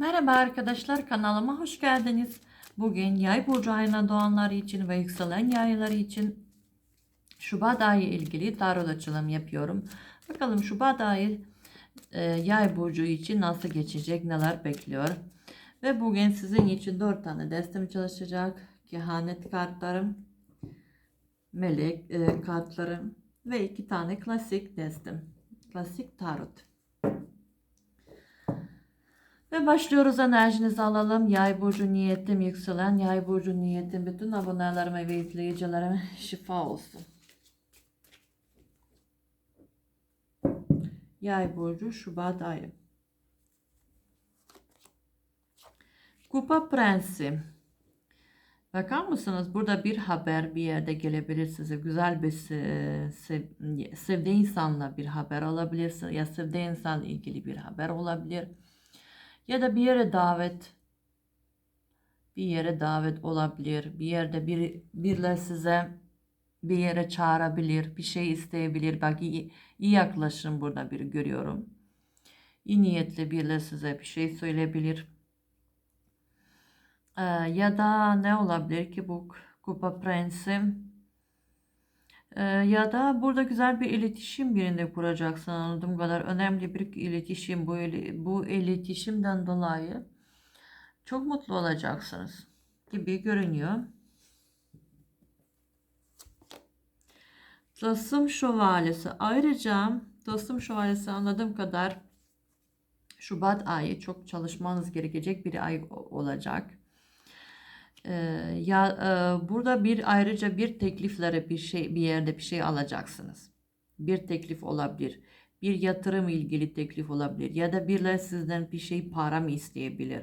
Merhaba arkadaşlar kanalıma hoş geldiniz. Bugün yay burcu ayına doğanlar için ve yükselen yayları için Şubat ayı ilgili tarot açılım yapıyorum. Bakalım Şubat ayı e, yay burcu için nasıl geçecek, neler bekliyor. Ve bugün sizin için 4 tane destem çalışacak. Kehanet kartlarım, melek e, kartlarım ve 2 tane klasik destem. Klasik tarot. Ve başlıyoruz enerjinizi alalım. Yay burcu niyetim yükselen, yay burcu niyetim bütün abonelerime ve izleyicilerime şifa olsun. Yay burcu Şubat ayı. Kupa Prensi. Bakar mısınız? Burada bir haber bir yerde gelebilir size. Güzel bir se- sev- sevdiği insanla bir haber alabilir. Ya sevdiği insanla ilgili bir haber olabilir. Ya da bir yere davet bir yere davet olabilir. Bir yerde bir birle size bir yere çağırabilir, bir şey isteyebilir. Bak iyi, iyi yaklaşım burada bir görüyorum. İyi niyetli biriyle size bir şey söyleyebilir. Ee, ya da ne olabilir ki bu kupa prensi? Ee, ya da burada güzel bir iletişim birinde kuracaksın anladığım kadar önemli bir iletişim bu bu iletişimden dolayı çok mutlu olacaksınız gibi görünüyor. Tılsım şövalyesi. Ayrıca tılsım şövalyesi anladığım kadar Şubat ayı çok çalışmanız gerekecek bir ay olacak. Ee, ya e, burada bir ayrıca bir tekliflere bir şey bir yerde bir şey alacaksınız. Bir teklif olabilir. Bir yatırım ilgili teklif olabilir ya da birileri sizden bir şey para mı isteyebilir.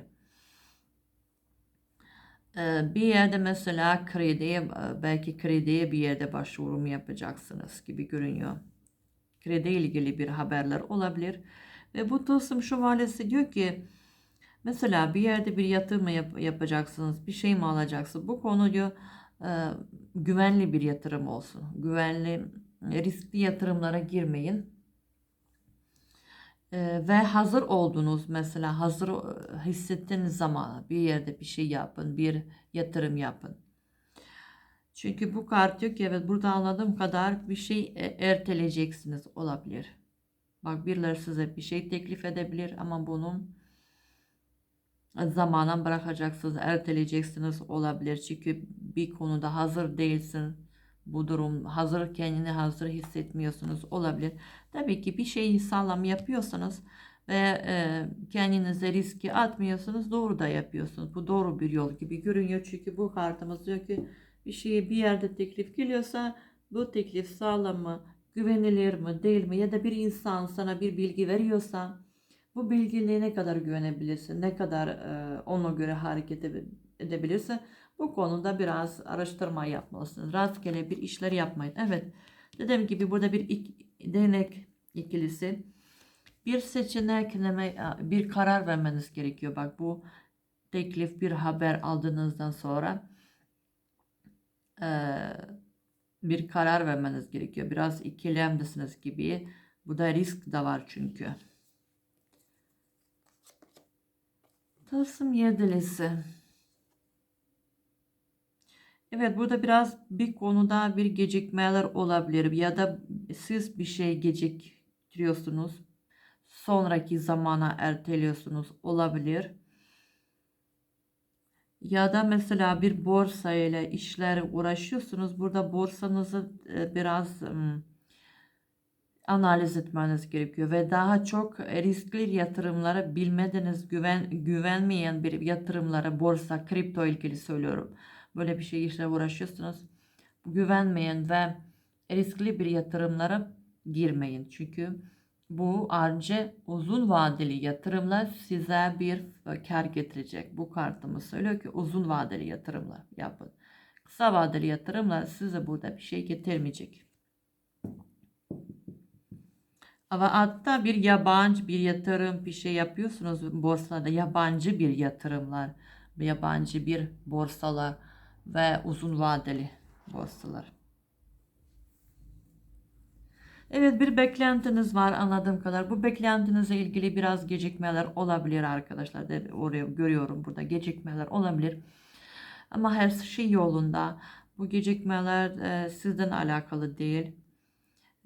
Ee, bir yerde mesela krediye e, belki krediye bir yerde başvurum yapacaksınız gibi görünüyor. Kredi ilgili bir haberler olabilir. Ve bu tılsım şövalyesi diyor ki mesela bir yerde bir yatırım mı yap- yapacaksınız, bir şey mi alacaksınız? Bu konu diyor e, güvenli bir yatırım olsun. Güvenli, riskli yatırımlara girmeyin. E, ve hazır oldunuz mesela hazır e, hissettiğiniz zaman bir yerde bir şey yapın, bir yatırım yapın. Çünkü bu kart diyor ki evet burada anladığım kadar bir şey e, erteleyeceksiniz olabilir. Bak birileri size bir şey teklif edebilir ama bunun zamana bırakacaksınız, erteleyeceksiniz olabilir. Çünkü bir konuda hazır değilsin. Bu durum hazır kendini hazır hissetmiyorsunuz olabilir. Tabii ki bir şeyi sağlam yapıyorsanız ve e, kendinize riski atmıyorsunuz doğru da yapıyorsunuz. Bu doğru bir yol gibi görünüyor. Çünkü bu kartımız diyor ki bir şeye bir yerde teklif geliyorsa bu teklif sağlam mı, güvenilir mi, değil mi? Ya da bir insan sana bir bilgi veriyorsa bu bilgiliğe ne kadar güvenebilirsin, ne kadar e, ona göre hareket ede- edebilirsin. Bu konuda biraz araştırma yapmalısınız. Rastgele bir işler yapmayın. Evet, dediğim gibi burada bir denek ikilisi. Bir seçenek, bir karar vermeniz gerekiyor. Bak bu teklif, bir haber aldığınızdan sonra e, bir karar vermeniz gerekiyor. Biraz ikilemdesiniz gibi. Bu da risk de var çünkü. Tılsım yedilisi. Evet burada biraz bir konuda bir gecikmeler olabilir ya da siz bir şey geciktiriyorsunuz. Sonraki zamana erteliyorsunuz olabilir. Ya da mesela bir borsa ile işler uğraşıyorsunuz. Burada borsanızı e, biraz analiz etmeniz gerekiyor ve daha çok riskli yatırımlara bilmediğiniz güven güvenmeyen bir yatırımlara borsa kripto ilgili söylüyorum. Böyle bir şey işle uğraşıyorsunuz. Güvenmeyen ve riskli bir yatırımlara girmeyin. Çünkü bu ancak uzun vadeli yatırımlar size bir kar getirecek. Bu kartımız söylüyor ki uzun vadeli yatırımlar yapın. Kısa vadeli yatırımlar size burada bir şey getirmeyecek. Ama hatta bir yabancı bir yatırım bir şey yapıyorsunuz borsada yabancı bir yatırımlar, yabancı bir borsalar ve uzun vadeli borsalar. Evet bir beklentiniz var anladığım kadar. Bu beklentinizle ilgili biraz gecikmeler olabilir arkadaşlar. De, oraya görüyorum burada gecikmeler olabilir. Ama her şey yolunda. Bu gecikmeler e, sizden alakalı değil.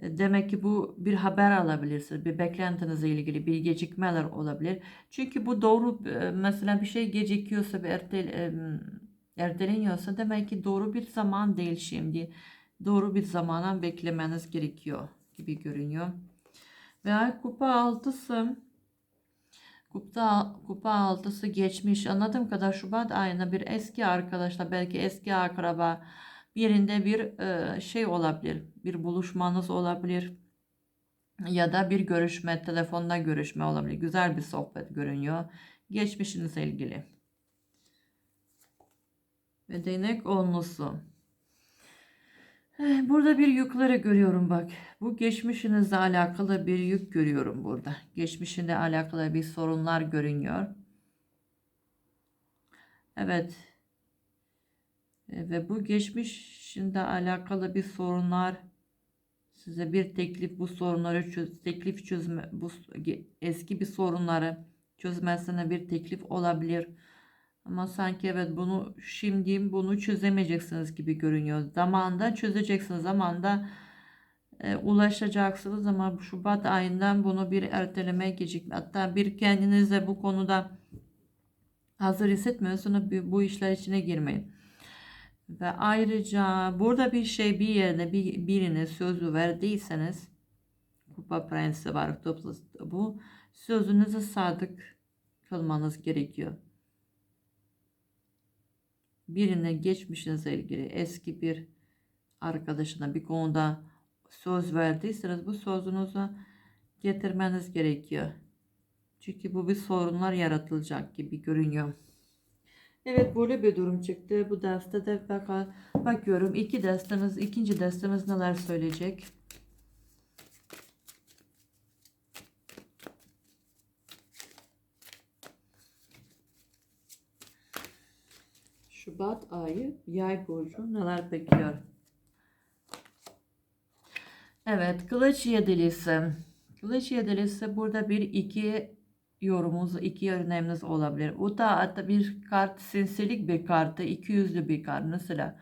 Demek ki bu bir haber alabilirsiniz. Bir beklentinizle ilgili bir gecikmeler olabilir. Çünkü bu doğru e, mesela bir şey gecikiyorsa bir ertel, e, erteleniyorsa demek ki doğru bir zaman değil şimdi. Doğru bir zamana beklemeniz gerekiyor gibi görünüyor. Ve kupa altısı Kupa, kupa altısı geçmiş. Anladığım kadar Şubat ayında bir eski arkadaşla belki eski akraba birinde bir e, şey olabilir. Bir buluşmanız olabilir. Ya da bir görüşme, telefonda görüşme olabilir. Güzel bir sohbet görünüyor. Geçmişinizle ilgili. Ve değnek onlusu. Eh, Burada bir yükleri görüyorum bak. Bu geçmişinizle alakalı bir yük görüyorum burada. Geçmişinde alakalı bir sorunlar görünüyor. Evet. E, Ve bu geçmişinde alakalı bir sorunlar size bir teklif bu sorunları çöz, teklif çözme bu eski bir sorunları çözmesine bir teklif olabilir. Ama sanki evet bunu şimdi bunu çözemeyeceksiniz gibi görünüyor. Zamanda çözeceksiniz. Zamanda e, ulaşacaksınız ama Şubat ayından bunu bir erteleme gecikme. Hatta bir kendinize bu konuda hazır hissetmiyorsanız bu işler içine girmeyin. Ve ayrıca burada bir şey bir yerde bir, birine sözü verdiyseniz Kupa Prensi var bu sözünüze sadık kalmanız gerekiyor. Birine geçmişinizle ilgili eski bir arkadaşına bir konuda söz verdiyseniz bu sözünüzü getirmeniz gerekiyor. Çünkü bu bir sorunlar yaratılacak gibi görünüyor. Evet böyle bir durum çıktı. Bu derste de bakıyorum. iki destemiz, ikinci destemiz neler söyleyecek? Şubat ayı yay burcu neler bekliyor? Evet kılıç yedilisi. Kılıç yedilisi burada bir iki yorumumuz, iki örneğimiz olabilir. O da hatta bir kart sinsilik bir kartı, iki yüzlü bir kart. Mesela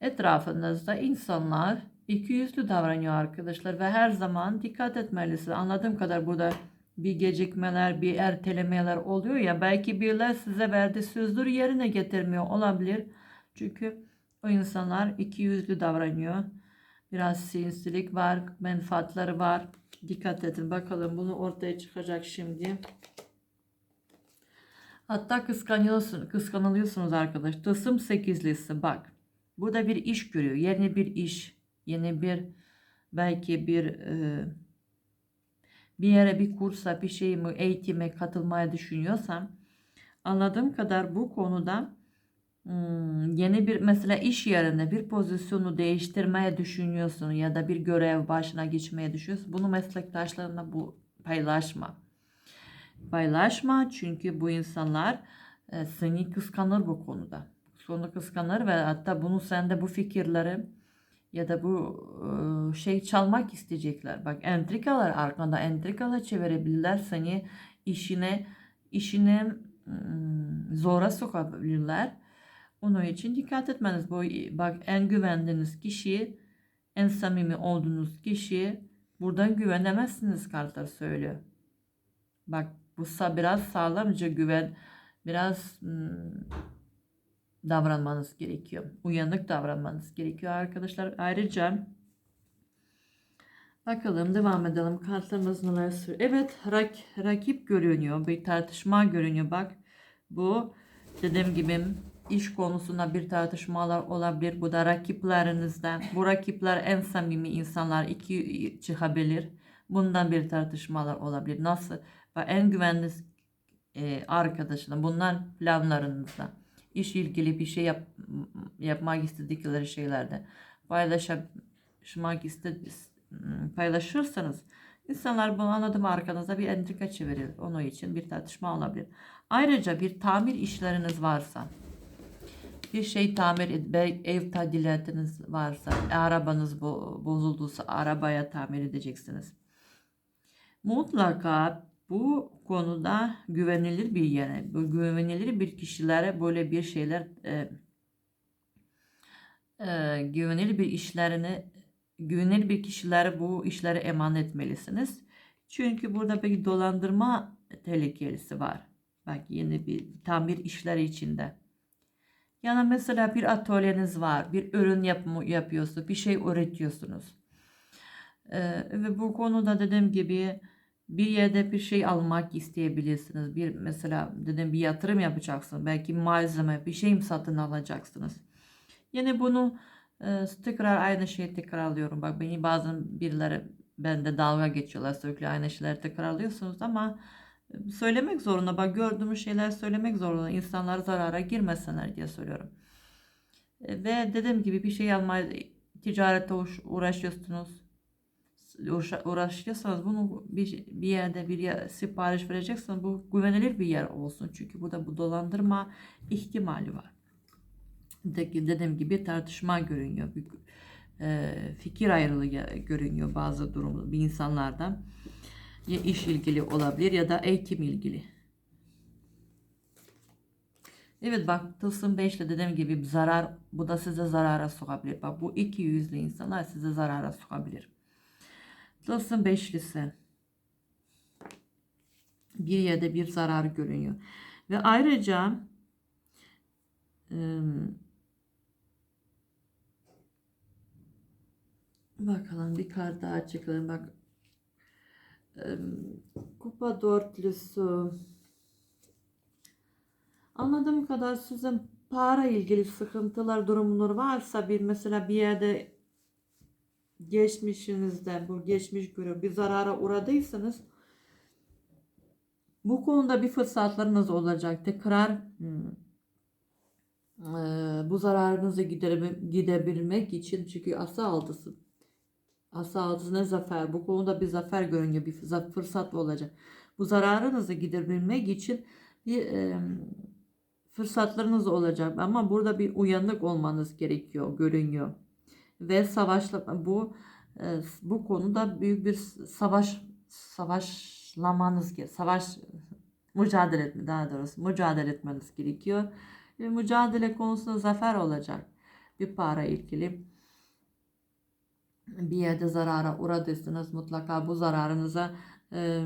etrafınızda insanlar iki yüzlü davranıyor arkadaşlar ve her zaman dikkat etmelisiniz. Anladığım kadar burada bir gecikmeler, bir ertelemeler oluyor ya belki birileri size verdiği sözleri yerine getirmiyor olabilir. Çünkü o insanlar iki yüzlü davranıyor. Biraz sinsilik var, menfaatleri var. Dikkat edin bakalım bunu ortaya çıkacak şimdi. Hatta kıskanıyorsun, kıskanılıyorsunuz arkadaş. Tılsım sekizlisi bak. Burada bir iş görüyor. Yeni bir iş. Yeni bir belki bir e, bir yere bir kursa bir şey mi eğitime katılmaya düşünüyorsam anladığım kadar bu konuda hmm, yeni bir mesela iş yerinde bir pozisyonu değiştirmeye düşünüyorsun ya da bir görev başına geçmeye düşünüyorsun. Bunu meslektaşlarına bu paylaşma. Paylaşma çünkü bu insanlar e, seni kıskanır bu konuda. Sonu kıskanır ve hatta bunu sende bu fikirleri ya da bu e, şey çalmak isteyecekler. Bak entrikalar arkanda entrikalar çevirebilirler seni işine işine mm, zora sokabilirler. Onun için dikkat etmeniz. Bu bak en güvendiğiniz kişi, en samimi olduğunuz kişi buradan güvenemezsiniz kartlar söylüyor. Bak bu biraz sağlamca güven, biraz mm, davranmanız gerekiyor. Uyanık davranmanız gerekiyor arkadaşlar. Ayrıca bakalım devam edelim. Kartlarımız neler söylüyor. Evet rak, rakip görünüyor. Bir tartışma görünüyor. Bak bu dediğim gibi iş konusunda bir tartışmalar olabilir. Bu da rakiplerinizden. Bu rakipler en samimi insanlar. iki çıkabilir. Bundan bir tartışmalar olabilir. Nasıl? Ve en güvenli e, arkadaşına bunlar planlarınızda iş ilgili bir şey yap, yapmak istedikleri şeylerde paylaşmak iste, paylaşırsanız insanlar bunu anladım arkanızda bir entrika çevirir. Onun için bir tartışma olabilir. Ayrıca bir tamir işleriniz varsa bir şey tamir ev tadilatınız varsa, arabanız bo- bozulduysa arabaya tamir edeceksiniz. Mutlaka bu konuda güvenilir bir yere, güvenilir bir kişilere böyle bir şeyler e, e, güvenilir bir işlerini güvenilir bir kişilere bu işleri emanet etmelisiniz. Çünkü burada bir dolandırma tehlikelisi var. Bak yeni bir tamir işleri içinde. Yani mesela bir atölyeniz var, bir ürün yapımı yapıyorsunuz, bir şey üretiyorsunuz. Ee, ve bu konuda dediğim gibi bir yerde bir şey almak isteyebilirsiniz. Bir mesela dedim bir yatırım yapacaksınız. Belki malzeme, bir şey satın alacaksınız. Yine bunu e, tekrar aynı şeyi tekrarlıyorum. Bak beni bazen birileri bende dalga geçiyorlar sürekli aynı şeyleri tekrarlıyorsunuz ama söylemek zorunda. Bak gördüğümüz şeyler söylemek zorunda. İnsanlar zarara girmesinler diye söylüyorum. E, Ve dediğim gibi bir şey almaya ticarete uğraş- uğraşıyorsunuz. Uğraş- Uğraşıyorsanız bunu bir, bir yerde bir yer, sipariş vereceksiniz. Bu güvenilir bir yer olsun. Çünkü burada bu dolandırma ihtimali var. De- Dediğim gibi tartışma görünüyor. Bir, e, fikir ayrılığı görünüyor bazı durumda bir insanlardan. Ya iş ilgili olabilir ya da eğitim ilgili. Evet bak tılsım 5 ile dediğim gibi zarar bu da size zarara sokabilir. Bak bu iki yüzlü insanlar size zarara sokabilir. Tılsım beşlisi bir yerde bir zarar görünüyor. Ve ayrıca ım, bakalım bir kart daha çıkalım. Bak kupa dörtlüsü Anladığım kadar sizin para ilgili sıkıntılar, durumlar varsa bir mesela bir yerde geçmişinizde bu geçmiş göre bir zarara uğradıysanız bu konuda bir fırsatlarınız olacak. Tekrar hmm, eee, bu zararınızı gidebilmek için çünkü asa altısı altısı ne zafer? Bu konuda bir zafer görünüyor bir fırsat, olacak. Bu zararınızı gidebilmek için bir eee, fırsatlarınız olacak. Ama burada bir uyanık olmanız gerekiyor görünüyor. Ve savaşla bu e, bu konuda büyük bir savaş savaşlamanız ge- savaş mücadele etme daha doğrusu mücadele etmeniz gerekiyor. Ve mücadele konusunda zafer olacak. Bir para ilgili bir yerde zarara uğradıysanız mutlaka bu zararınıza e,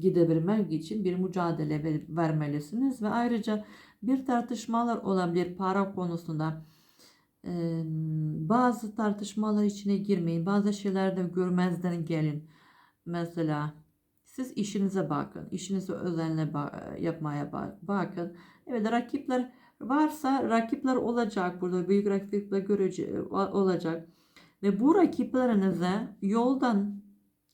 gidebilmek için bir mücadele ver- vermelisiniz ve ayrıca bir tartışmalar olabilir para konusunda. Ee, bazı tartışmalar içine girmeyin. Bazı şeylerde görmezden gelin. Mesela siz işinize bakın. İşinizi özenle ba- yapmaya ba- bakın. Evet rakipler varsa rakipler olacak burada. Büyük rakipler görece olacak. Ve bu rakiplerinize yoldan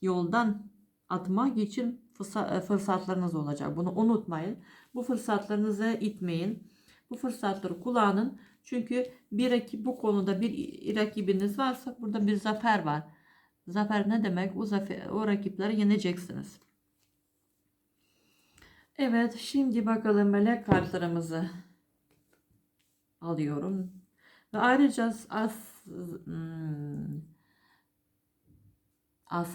yoldan atmak için e, fırsatlarınız olacak. Bunu unutmayın. Bu fırsatlarınızı itmeyin. Bu fırsatları kullanın. Çünkü bir rakip bu konuda bir rakibiniz varsa burada bir zafer var. Zafer ne demek? O zafer, o rakipleri yeneceksiniz. Evet, şimdi bakalım melek kartlarımızı alıyorum. Ve ayrıca as, hmm,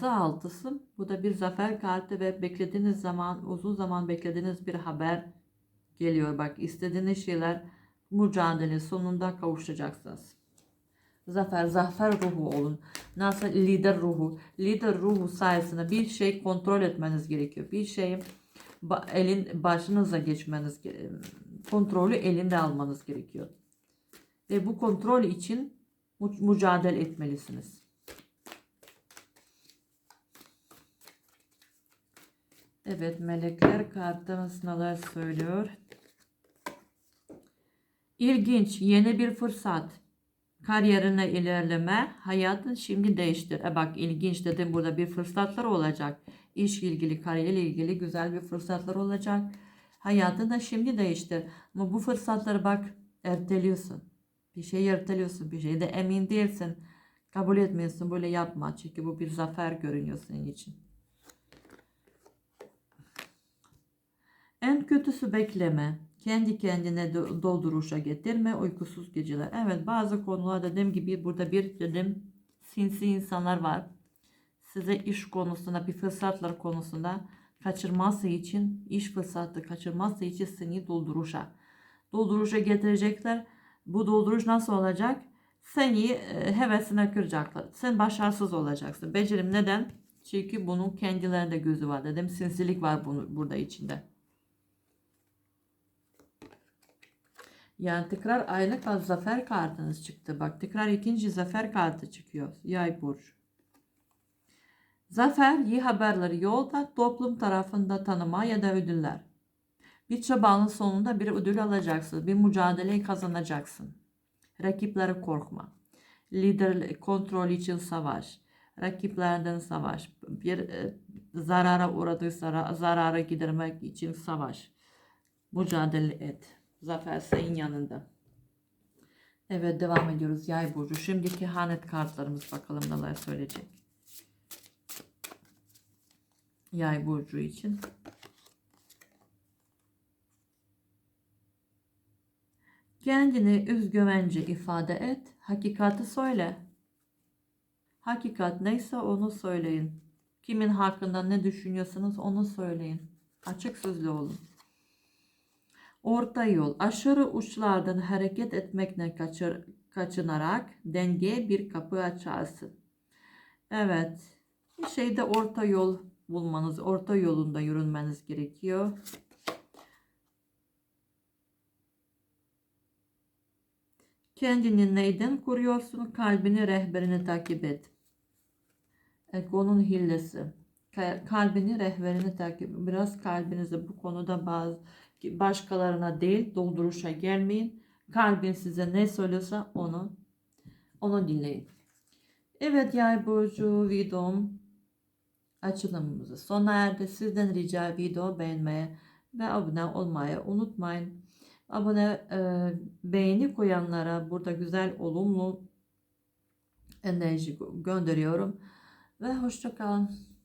altısı bu da bir zafer kartı ve beklediğiniz zaman uzun zaman beklediğiniz bir haber geliyor. Bak istediğiniz şeyler mücadele sonunda kavuşacaksınız. Zafer, zafer ruhu olun. Nasıl lider ruhu. Lider ruhu sayesinde bir şey kontrol etmeniz gerekiyor. Bir şeyi elin başınıza geçmeniz ge- kontrolü elinde almanız gerekiyor. Ve bu kontrol için mücadele etmelisiniz. Evet melekler kartımız neler söylüyor? İlginç yeni bir fırsat. Kariyerine ilerleme, hayatın şimdi değiştir. E bak ilginç dedim burada bir fırsatlar olacak. İş ilgili, kariyerle ilgili güzel bir fırsatlar olacak. Hayatını da şimdi değiştir. Ama bu fırsatları bak erteliyorsun. Bir şey erteliyorsun, bir şeyde emin değilsin. Kabul etmiyorsun, böyle yapma. Çünkü bu bir zafer görünüyor senin için. En kötüsü bekleme. Kendi kendine do- dolduruşa getirme uykusuz geceler. Evet bazı konular dediğim gibi burada bir dedim sinsi insanlar var. Size iş konusunda bir fırsatlar konusunda kaçırması için iş fırsatı kaçırması için seni dolduruşa dolduruşa getirecekler. Bu dolduruş nasıl olacak? Seni e, hevesine kıracaklar. Sen başarısız olacaksın. Becerim neden? Çünkü bunun kendilerinde gözü var dedim. Sinsilik var bunu, burada içinde. Yani tekrar aynı kaz zafer kartınız çıktı. Bak tekrar ikinci zafer kartı çıkıyor. Yay burcu. Zafer, iyi haberleri yolda, toplum tarafında tanıma ya da ödüller. Bir çabanın sonunda bir ödül alacaksın. Bir mücadeleyi kazanacaksın. Rakiplere korkma. Lider kontrol için savaş. Rakiplerden savaş. Bir e, zarara uğradıysa ra- zarara gidermek için savaş. Mücadele et. Zafer senin yanında. Evet devam ediyoruz yay burcu. Şimdiki hanet kartlarımız bakalım neler söyleyecek. Yay burcu için. Kendini özgüvence ifade et. Hakikati söyle. Hakikat neyse onu söyleyin. Kimin hakkında ne düşünüyorsanız onu söyleyin. Açık sözlü olun. Orta yol. Aşırı uçlardan hareket etmekten kaçır, kaçınarak dengeye bir kapı açarsın. Evet. Bir şeyde orta yol bulmanız, orta yolunda yürünmeniz gerekiyor. Kendini neyden kuruyorsun? Kalbini, rehberini takip et. Egonun hillesi. Ka- Kalbini, rehberini takip Biraz kalbinizi bu konuda bazı başkalarına değil dolduruşa gelmeyin. Kalbin size ne söylüyorsa onu onu dinleyin. Evet yay burcu videom açılımımızı sona erdi. Sizden rica video beğenmeye ve abone olmayı unutmayın. Abone e, beğeni koyanlara burada güzel olumlu enerji gönderiyorum ve hoşça kalın.